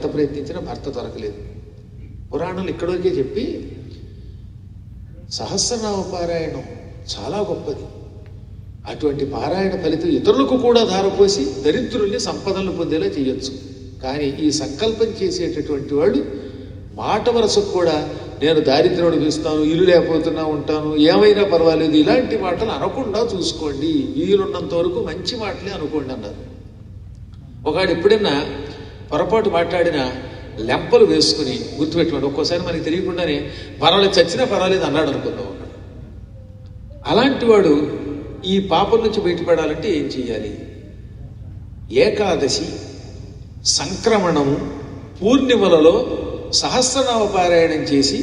ఎంత ప్రయత్నించినా భర్త దొరకలేదు. పురాణాలు ఇక్కడికే చెప్పి సహస్రనామ పారాయణం చాలా గొప్పది. అటువంటి పారాయణ ఫలితం ఇతరులకు కూడా ధారపోసి దరిద్రుల్ని సంపదలు పొందేలా చేయొచ్చు. కానీ ఈ సంకల్పం చేసేటటువంటి వాడు మాట వరసకు కూడా నేను దారిద్ర్యం చూస్తాను ఇల్లు లేకపోతున్నా ఉంటాను ఏమైనా పర్వాలేదు ఇలాంటి మాటలు అనకుండా చూసుకోండి. వీలున్నంత వరకు మంచి మాటలే అనుకోండి అన్నారు. ఒకడు ఎప్పుడైనా పొరపాటు మాట్లాడిన లెంపలు వేసుకుని గుర్తుపెట్టుకోండి. ఒక్కోసారి మనకి తెలియకుండానే పర్వాలేదు చచ్చినా పర్వాలేదు అన్నాడు అనుకుందాం. అలాంటి వాడు ఈ పాపం నుంచి బయటపడాలంటే ఏం చేయాలి ఏకాదశి సంక్రమణము పూర్ణిమలలో సహస్రనామ పారాయణం చేసి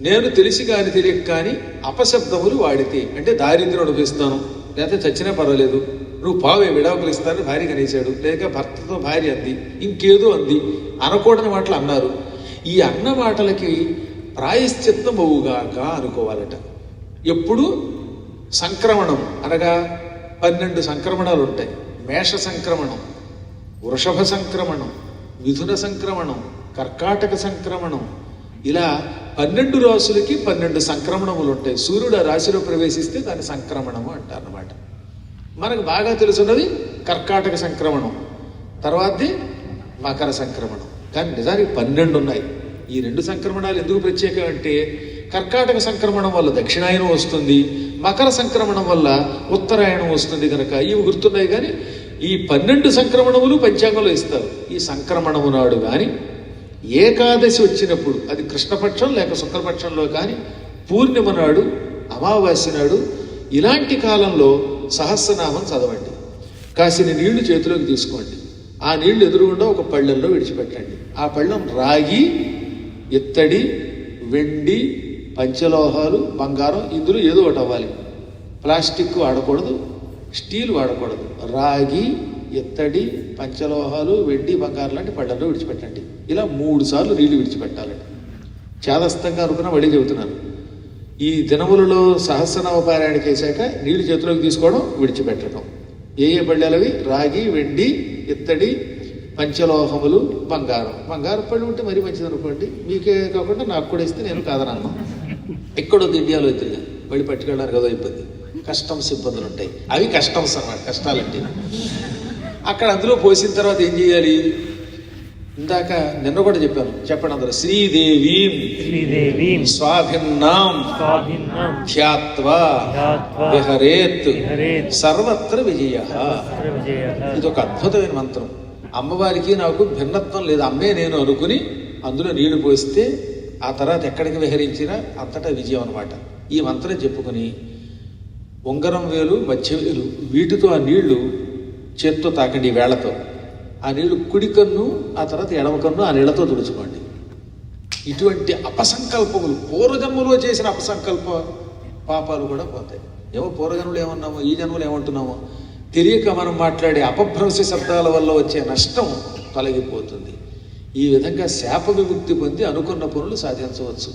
నేను తెలిసి కాని తెలియక కానీ అపశబ్దములు వాడితే అంటే దారిద్ర్యం అనుభవిస్తాను లేకపోతే చచ్చినా పర్వాలేదు. నువ్వు పావే విడాకులు ఇస్తాను భార్య కనేశాడు. లేక భర్తతో భార్య అంది ఇంకేదో అంది అనకూడని మాటలు అన్నారు. ఈ అన్న మాటలకి ప్రాయశ్చిత్తం అవుగాక అనుకోవాలట. ఎప్పుడు? సంక్రమణం అనగా పన్నెండు సంక్రమణాలు ఉంటాయి మేష సంక్రమణం వృషభ సంక్రమణం మిథున సంక్రమణం కర్కాటక సంక్రమణం. ఇలా పన్నెండు రాసులకి పన్నెండు సంక్రమణములు ఉంటాయి సూర్యుడు ఆ రాశిలో ప్రవేశిస్తే దాన్ని సంక్రమణము అంటారన్నమాట. మనకు బాగా తెలుసున్నది కర్కాటక సంక్రమణం తర్వాతది మకర సంక్రమణం. కానీ నిజానికి పన్నెండు ఉన్నాయి. ఈ రెండు సంక్రమణాలు ఎందుకు ప్రత్యేకం అంటే కర్కాటక సంక్రమణం వల్ల దక్షిణాయనం వస్తుంది మకర సంక్రమణం వల్ల ఉత్తరాయణం వస్తుంది కనుక ఇవి గుర్తున్నాయి. కానీ ఈ పన్నెండు సంక్రమణములు పంచాంగంలో ఇస్తారు. ఈ సంక్రమణము నాడు కానీ ఏకాదశి వచ్చినప్పుడు అది కృష్ణపక్షం లేక శుక్రపక్షంలో కానీ పూర్ణిమ నాడు అమావాస్య నాడు ఇలాంటి కాలంలో సహస్రనామం చదవండి. కాసిన నీళ్ళు చేతిలోకి తీసుకోండి. ఆ నీళ్ళు ఎదురుగుండా ఒక పళ్ళెంలో విడిచిపెట్టండి. ఆ పళ్ళెం రాగి ఇత్తడి వెండి పంచలోహాలు బంగారం ఇందులో ఏదో ఒకటి అవ్వాలి. ప్లాస్టిక్ వాడకూడదు స్టీల్ వాడకూడదు. రాగి ఇత్తడి పంచలోహాలు వెండి బంగారం లాంటి పళ్ళలో విడిచిపెట్టండి. ఇలా మూడు సార్లు నీళ్ళు విడిచిపెట్టాలండి. చేదస్తంగా అనుకున్న మళ్ళీ చెబుతున్నాను ఈ దినములలో సహస్రనామ పారాయణ చేశాక నీళ్ళు చేతిలోకి తీసుకోవడం విడిచిపెట్టడం. ఏ ఏ పళ్ళలవి? రాగి వెండి ఇత్తడి పంచలోహములు బంగారం. బంగారం పళ్ళు ఉంటే మరీ మంచిది అనుకోండి మీకే కాకుండా నాకు కూడా ఇస్తే నేను కాదనన్నా ఇక్కడ ఉంది ఇండియాలో తిరిగా మళ్ళీ పట్టుకెళ్ళడానికి ఏదో ఇబ్బంది. కస్టమ్స్ ఇబ్బందులు ఉంటాయి. అవి కస్టమ్స్ అన్నమాట కష్టాలంటే. అక్కడ అందులో పోసిన తర్వాత ఏం చేయాలి? ఇందాక నిన్న కూడా చెప్పాను చెప్పండి అందరూ శ్రీదేవీం శ్రీదేవీం స్వాభిన్నాం స్వాభిన్నం ధ్యాత్వా ధ్యాత్వా విహరేత్ సర్వత్ర విజయ. ఇది ఒక అద్భుతమైన మంత్రం. అమ్మవారికి నాకు భిన్నత్వం లేదు అమ్మే నేను అనుకుని అందులో నీళ్ళు పోస్తే ఆ తర్వాత ఎక్కడికి విహరించినా అంతటా విజయం అనమాట ఈ మంత్రం చెప్పుకొని ఉంగరం వేలు మధ్య వేలు వీటితో ఆ నీళ్ళు చేత్తో తాకండి వేళ్ళతో. ఆ నీళ్ళు కుడి కన్ను ఆ తర్వాత ఎడమ కన్ను ఆ నీళ్ళతో తుడుచుకోండి. ఇటువంటి అపసంకల్పములు పూర్వజన్మలో చేసిన అపసంకల్ప పాపాలు కూడా పోతాయి. ఏమో పూర్వజన్మలు ఏమన్నామో ఈ జన్మలు ఏమంటున్నామో తెలియక మనం మాట్లాడే అపభ్రంశ శబ్దాల వల్ల వచ్చే నష్టం తొలగిపోతుంది. ఈ విధంగా శాప విముక్తి పొంది అనుకున్న పనులు సాధించవచ్చు.